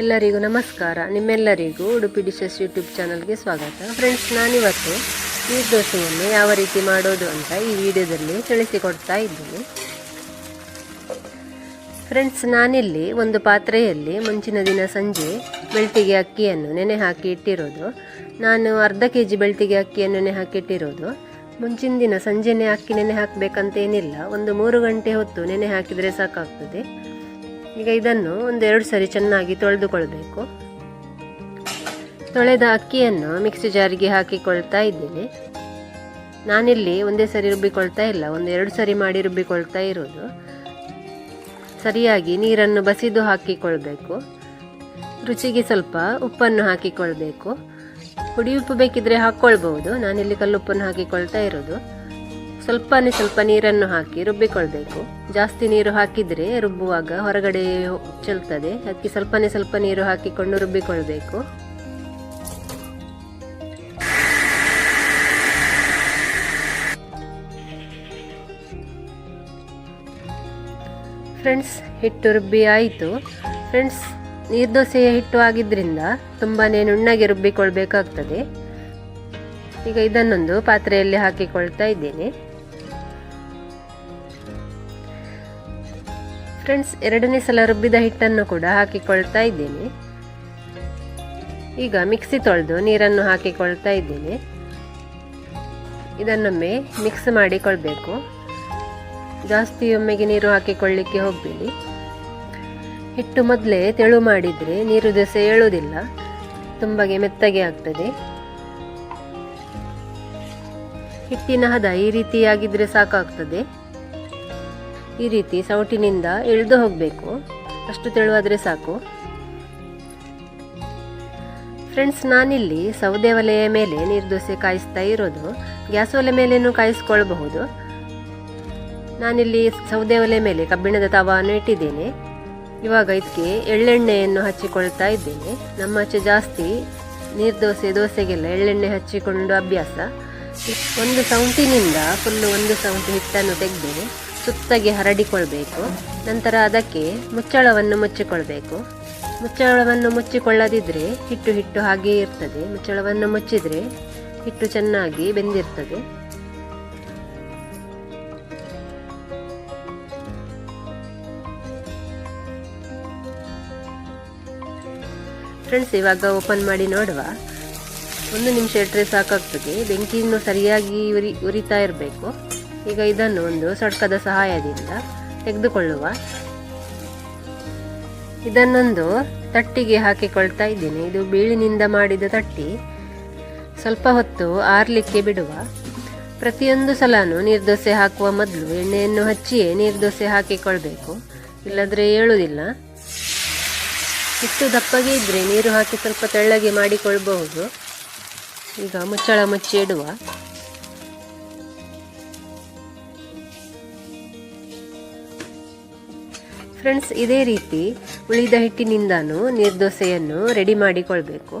ಎಲ್ಲರಿಗೂ ನಮಸ್ಕಾರ. ನಿಮ್ಮೆಲ್ಲರಿಗೂ ಉಡುಪಿ ಡಿಶಸ್ ಯೂಟ್ಯೂಬ್ ಚಾನಲ್ಗೆ ಸ್ವಾಗತ. ಫ್ರೆಂಡ್ಸ್ ನಾನಿವತ್ತು ನೀರು ದೋಸೆಯನ್ನು ಯಾವ ರೀತಿ ಮಾಡೋದು ಅಂತ ಈ ವಿಡಿಯೋದಲ್ಲಿ ತಿಳಿಸಿಕೊಡ್ತಾ ಇದ್ದೀನಿ. ಫ್ರೆಂಡ್ಸ್ ನಾನಿಲ್ಲಿ ಒಂದು ಪಾತ್ರೆಯಲ್ಲಿ ಮುಂಚಿನ ದಿನ ಸಂಜೆ ಬೆಳ್ತಿಗೆ ಅಕ್ಕಿಯನ್ನು ನೆನೆ ಹಾಕಿ ಇಟ್ಟಿರೋದು. ನಾನು ಅರ್ಧ ಕೆ ಜಿ ಬೆಳ್ತಿಗೆ ಅಕ್ಕಿಯನ್ನು ನೆನೆ ಹಾಕಿಟ್ಟಿರೋದು ಮುಂಚಿನ ದಿನ ಸಂಜೆನೆ ಅಕ್ಕಿ ನೆನೆ ಹಾಕಬೇಕಂತೇನಿಲ್ಲ. ಒಂದು ಮೂರು ಗಂಟೆ ಹೊತ್ತು ನೆನೆ ಹಾಕಿದರೆ ಸಾಕಾಗ್ತದೆ. ಈಗ ಇದನ್ನು ಒಂದೆರಡು ಸರಿ ಚೆನ್ನಾಗಿ ತೊಳೆದುಕೊಳ್ಬೇಕು. ತೊಳೆದ ಅಕ್ಕಿಯನ್ನು ಮಿಕ್ಸಿ ಜಾರಿಗೆ ಹಾಕಿಕೊಳ್ತಾ ಇದ್ದೇನೆ. ನಾನಿಲ್ಲಿ ಒಂದೇ ಸರಿ ರುಬ್ಬಿಕೊಳ್ತಾ ಇಲ್ಲ, ಒಂದು ಎರಡು ಸರಿ ಮಾಡಿ ರುಬ್ಬಿಕೊಳ್ತಾ ಇರೋದು. ಸರಿಯಾಗಿ ನೀರನ್ನು ಬಸಿದು ಹಾಕಿಕೊಳ್ಬೇಕು. ರುಚಿಗೆ ಸ್ವಲ್ಪ ಉಪ್ಪನ್ನು ಹಾಕಿಕೊಳ್ಬೇಕು. ಪುಡಿ ಉಪ್ಪು ಬೇಕಿದ್ರೆ ಹಾಕ್ಕೊಳ್ಬಹುದು, ನಾನಿಲ್ಲಿ ಕಲ್ಲುಪ್ಪನ್ನು ಹಾಕಿಕೊಳ್ತಾ ಇರೋದು. ಸ್ವಲ್ಪನೇ ಸ್ವಲ್ಪ ನೀರನ್ನು ಹಾಕಿ ರುಬ್ಬಿಕೊಳ್ಬೇಕು. ಜಾಸ್ತಿ ನೀರು ಹಾಕಿದರೆ ರುಬ್ಬುವಾಗ ಹೊರಗಡೆ ಚೆಲ್ತದೆ. ಅದಕ್ಕೆ ಸ್ವಲ್ಪನೇ ಸ್ವಲ್ಪ ನೀರು ಹಾಕಿಕೊಂಡು ರುಬ್ಬಿಕೊಳ್ಬೇಕು. ಫ್ರೆಂಡ್ಸ್, ಹಿಟ್ಟು ರುಬ್ಬಿ ಆಯಿತು. ಫ್ರೆಂಡ್ಸ್, ನೀರ್ದೋಸೆಯ ಹಿಟ್ಟು ಆಗಿದ್ದರಿಂದ ತುಂಬಾ ನುಣ್ಣಗೆ ರುಬ್ಬಿಕೊಳ್ಬೇಕಾಗ್ತದೆ. ಈಗ ಇದನ್ನೊಂದು ಪಾತ್ರೆಯಲ್ಲಿ ಹಾಕಿಕೊಳ್ತಾ ಇದ್ದೇನೆ. ಫ್ರೆಂಡ್ಸ್ ಎರಡನೇ ಸಲ ರುಬ್ಬಿದ ಹಿಟ್ಟನ್ನು ಕೂಡ ಹಾಕಿಕೊಳ್ತಾ ಇದ್ದೇನೆ. ಈಗ ಮಿಕ್ಸಿ ತೊಳೆದು ನೀರನ್ನು ಹಾಕಿಕೊಳ್ತಾ ಇದ್ದೇನೆ. ಇದನ್ನೊಮ್ಮೆ ಮಿಕ್ಸ್ ಮಾಡಿಕೊಳ್ಬೇಕು. ಜಾಸ್ತಿ ಒಮ್ಮೆಗೆ ನೀರು ಹಾಕಿಕೊಳ್ಳಿಕ್ಕೆ ಹೋಗಬೇಡಿ. ಹಿಟ್ಟು ಮೊದಲೇ ತೆಳು ಮಾಡಿದರೆ ನೀರು ದೋಸೆ ಏಳುವುದಿಲ್ಲ. ತುಂಬಗೆ ಮೆತ್ತಗೆ ಆಗ್ತದೆ. ಹಿಟ್ಟಿನ ಹದ ಈ ರೀತಿಯಾಗಿದ್ದರೆ ಸಾಕಾಗ್ತದೆ. ಈ ರೀತಿ ಸೌಟಿನಿಂದ ಇಳಿದು ಹೋಗಬೇಕು. ಅಷ್ಟು ತೆಳುವಾದರೆ ಸಾಕು. ಫ್ರೆಂಡ್ಸ್ ನಾನಿಲ್ಲಿ ಸೌದೆ ಒಲೆಯ ಮೇಲೆ ನೀರ್ದೋಸೆ ಕಾಯಿಸ್ತಾ ಇರೋದು. ಗ್ಯಾಸ್ ಒಲೆ ಮೇಲೇನೂ ಕಾಯಿಸ್ಕೊಳ್ಬಹುದು. ನಾನಿಲ್ಲಿ ಸೌದೆ ಒಲೆ ಮೇಲೆ ಕಬ್ಬಿಣದ ತವಾನು ಇಟ್ಟಿದ್ದೇನೆ. ಇವಾಗ ಇದಕ್ಕೆ ಎಳ್ಳೆಣ್ಣೆಯನ್ನು ಹಚ್ಚಿಕೊಳ್ತಾ ಇದ್ದೇನೆ. ನಮ್ಮ ಆಚೆ ಜಾಸ್ತಿ ನೀರ್ದೋಸೆ, ದೋಸೆಗೆಲ್ಲ ಎಳ್ಳೆಣ್ಣೆ ಹಚ್ಚಿಕೊಂಡು ಅಭ್ಯಾಸ. ಒಂದು ಸೌಂಟಿನಿಂದ ಫುಲ್ಲು ಒಂದು ಸೌಂಟಿ ಹಿಟ್ಟನ್ನು ತೆಗೆದು ಸುತ್ತಗೆ ಹರಡಿಕೊಳ್ಬೇಕು. ನಂತರ ಅದಕ್ಕೆ ಮುಚ್ಚಳವನ್ನು ಮುಚ್ಚಿಕೊಳ್ಬೇಕು. ಮುಚ್ಚಳವನ್ನು ಮುಚ್ಚಿಕೊಳ್ಳದಿದ್ದರೆ ಹಿಟ್ಟು ಹಿಟ್ಟು ಹಾಗೇ ಇರ್ತದೆ. ಮುಚ್ಚಳವನ್ನು ಮುಚ್ಚಿದರೆ ಹಿಟ್ಟು ಚೆನ್ನಾಗಿ ಬೆಂದಿರ್ತದೆ. ಫ್ರೆಂಡ್ಸ್, ಇವಾಗ ಓಪನ್ ಮಾಡಿ ನೋಡುವ. ಒಂದು ನಿಮಿಷ ಇಟ್ಟರೆ ಸಾಕಾಗ್ತದೆ. ಬೆಂಕಿಯನ್ನು ಸರಿಯಾಗಿ ಉರಿ, ಉರಿತಾ ಇರಬೇಕು. ಈಗ ಇದನ್ನು ಒಂದು ಸಡ್ಕದ ಸಹಾಯದಿಂದ ತೆಗೆದುಕೊಳ್ಳುವ. ಇದನ್ನೊಂದು ತಟ್ಟಿಗೆ ಹಾಕಿಕೊಳ್ತಾ ಇದ್ದೇನೆ. ಇದು ಬೀಳಿನಿಂದ ಮಾಡಿದ ತಟ್ಟಿ. ಸ್ವಲ್ಪ ಹೊತ್ತು ಆರ್ಲಿಕ್ಕೆ ಬಿಡುವ. ಪ್ರತಿಯೊಂದು ಸಲನೂ ನೀರ್ದೋಸೆ ಹಾಕುವ ಮೊದಲು ಎಣ್ಣೆಯನ್ನು ಹಚ್ಚಿಯೇ ನೀರ್ದೋಸೆ ಹಾಕಿಕೊಳ್ಬೇಕು. ಇಲ್ಲದ್ರೆ ಹೇಳುವುದಿಲ್ಲ ಇಷ್ಟು ದಪ್ಪಗೆ ಇದ್ದರೆ ನೀರು ಹಾಕಿ ಸ್ವಲ್ಪ ತೆಳ್ಳಗೆ ಮಾಡಿಕೊಳ್ಬಹುದು. ಈಗ ಮುಚ್ಚಳ ಮುಚ್ಚಿ ಫ್ರೆಂಡ್ಸ್ ಇದೇ ರೀತಿ ಉಳಿದ ಹಿಟ್ಟಿನಿಂದಾನು ನೀರ್ದೋಸೆಯನ್ನು ರೆಡಿ ಮಾಡಿಕೊಳ್ಬೇಕು.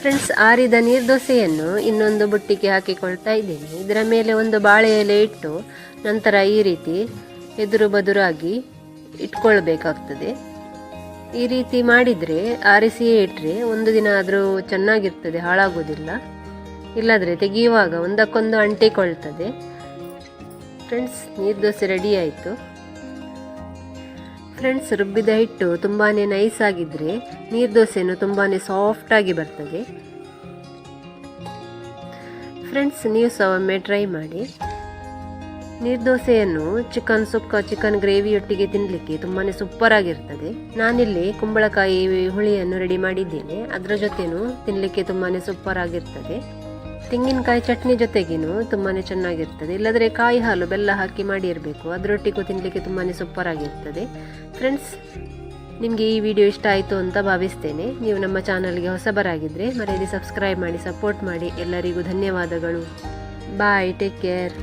ಫ್ರೆಂಡ್ಸ್ ಆರಿದ ನೀರ್ದೋಸೆಯನ್ನು ಇನ್ನೊಂದು ಬುಟ್ಟಿಗೆ ಹಾಕಿಕೊಳ್ತಾ ಇದ್ದೇನೆ. ಇದರ ಮೇಲೆ ಒಂದು ಬಾಳೆ ಎಲೆ ಇಟ್ಟು ನಂತರ ಈ ರೀತಿ ಎದುರು ಬದುರಾಗಿ ಇಟ್ಕೊಳ್ಬೇಕಾಗ್ತದೆ. ಈ ರೀತಿ ಮಾಡಿದರೆ, ಆರಿಸಿಯೇ ಇಟ್ಟರೆ ಒಂದು ದಿನ ಆದರೂ ಚೆನ್ನಾಗಿರ್ತದೆ, ಹಾಳಾಗೋದಿಲ್ಲ. ಇಲ್ಲದ್ರೆ ತೆಗೆಯುವಾಗ ಒಂದಕ್ಕೊಂದು ಅಂಟಿಕೊಳ್ತದೆ. ಫ್ರೆಂಡ್ಸ್ ನೀರು ದೋಸೆ ರೆಡಿ ಆಯಿತು. ಫ್ರೆಂಡ್ಸ್ ರುಬ್ಬಿದ ಹಿಟ್ಟು ತುಂಬಾ ನೈಸ್ ಆಗಿದ್ದರೆ ನೀರು ದೋಸೆನೂ ತುಂಬಾ ಸಾಫ್ಟಾಗಿ ಬರ್ತದೆ. ಫ್ರೆಂಡ್ಸ್ ನೀವು ಸಹ ಒಮ್ಮೆ ಟ್ರೈ ಮಾಡಿ. ನೀರ್ದೋಸೆಯನ್ನು ಚಿಕನ್ ಸುಕ್ಕ ಚಿಕನ್ ಗ್ರೇವಿಯೊಟ್ಟಿಗೆ ತಿನ್ನಲಿಕ್ಕೆ ತುಂಬಾ ಸೂಪರ್ ಆಗಿರ್ತದೆ. ನಾನಿಲ್ಲಿ ಕುಂಬಳಕಾಯಿ ಹುಳಿಯನ್ನು ರೆಡಿ ಮಾಡಿದ್ದೇನೆ. ಅದರ ಜೊತೆನೂ ತಿನ್ನಲಿಕ್ಕೆ ತುಂಬಾ ಸೂಪರ್ ಆಗಿರ್ತದೆ. ತೆಂಗಿನಕಾಯಿ ಚಟ್ನಿ ಜೊತೆಗೇನು ತುಂಬಾ ಚೆನ್ನಾಗಿರ್ತದೆ. ಇಲ್ಲದ್ರೆ ಕಾಯಿ ಹಾಲು ಬೆಲ್ಲ ಹಾಕಿ ಮಾಡಿರಬೇಕು. ಅದರೊಟ್ಟಿಗೂ ತಿನ್ನಲಿಕ್ಕೆ ತುಂಬಾ ಸೂಪರ್ ಆಗಿರ್ತದೆ ಫ್ರೆಂಡ್ಸ್ ನಿಮಗೆ ಈ ವಿಡಿಯೋ ಇಷ್ಟ ಆಯಿತು ಅಂತ ಭಾವಿಸ್ತೇನೆ. ನೀವು ನಮ್ಮ ಚಾನಲ್ಗೆ ಹೊಸಬರಾಗಿದ್ದರೆ ಮರೆಯದೆ ಸಬ್ಸ್ಕ್ರೈಬ್ ಮಾಡಿ, ಸಪೋರ್ಟ್ ಮಾಡಿ. ಎಲ್ಲರಿಗೂ ಧನ್ಯವಾದಗಳು. Bye take care